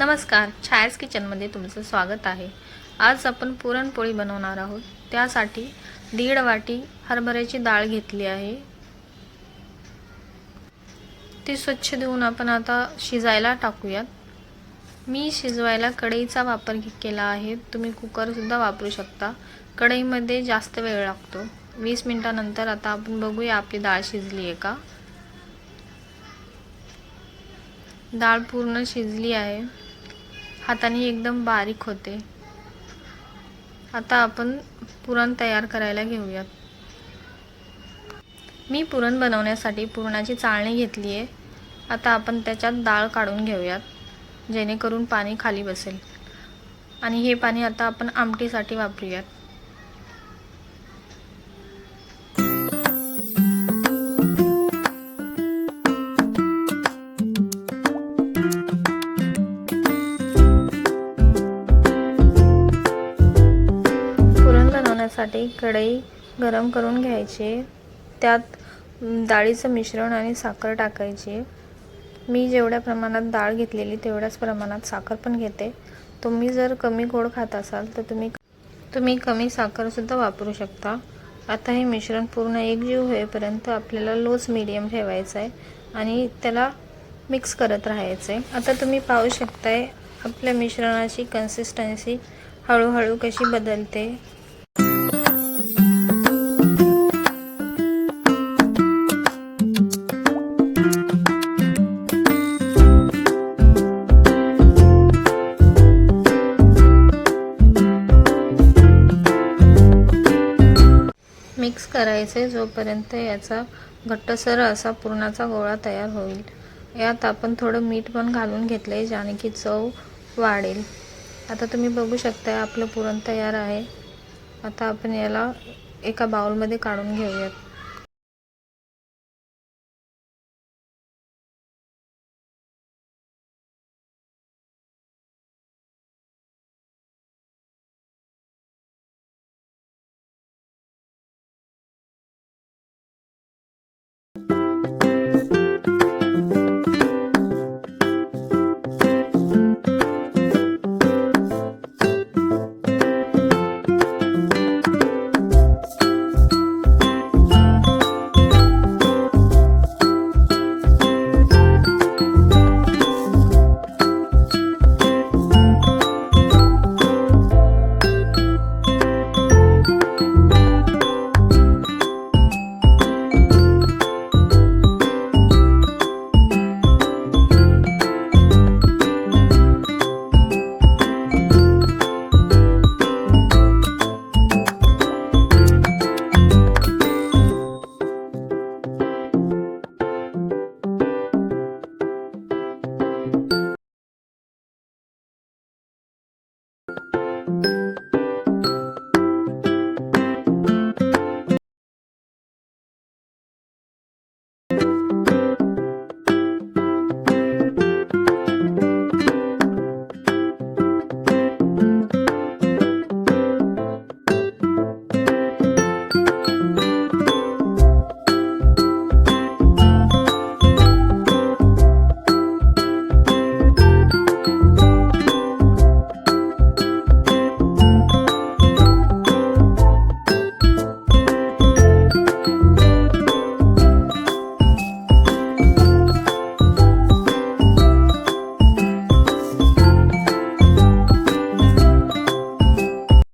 नमस्कार छायास किचनमध्ये तुमचं स्वागत आहे. आज आपण पुरणपोळी बनवणार आहोत. त्यासाठी दीड वाटी हरभऱ्याची डाळ घेतली आहे. ती स्वच्छ देऊन आपण आता शिजायला टाकूयात. मी शिजवायला कढईचा वापर केला आहे. तुम्ही कुकरसुद्धा वापरू शकता. कढईमध्ये जास्त वेळ लागतो. वीस मिनटानंतर आता आपण बघूया आपली डाळ शिजली आहे का. डाळ पूर्ण शिजली आहे. हाताने एकदम बारीक होते. आता आपण पुरण तयार करायला घेऊयात. मी पुरण बनवण्यासाठी पुरणाची चाळणी घेतली आहे आता आपण त्याच्यात डाळ काढून घेऊयात जेणेकरून पाणी खाली बसेल. आणि हे पाणी आता आपण आमटीसाठी वापरूयात. साठी कढई गरम करून घ्यायची. त्यात डाळीचं मिश्रण आणि साखर टाकायची. मी जेवढ्या प्रमाणात डाळ घेतलेली तेवढ्याच प्रमाणात साखर पण घेते. तुम्ही जर कमी गोड खात असाल तर तुम्ही तुम्ही कमी साखरसुद्धा वापरू शकता. आता हे मिश्रण पूर्ण एकजीव होईपर्यंत आपल्याला लोच मीडियम ठेवायचं आहे आणि त्याला मिक्स करत राहायचं आहे आता तुम्ही पाहू शकताय आपल्या मिश्रणाची कन्सिस्टन्सी हळूहळू कशी बदलते. मिक्स करायचे जोपर्यंत याचा घट्टसर असा पुरणाचा गोळा तयार होईल. यात आपण थोडं मीठ पण घालून घेतलं आहे ज्याने की चव वाढेल. आता तुम्ही बघू शकता आपलं पुरण तयार आहे. आता आपण याला एका बाउलमध्ये काढून घेऊयात.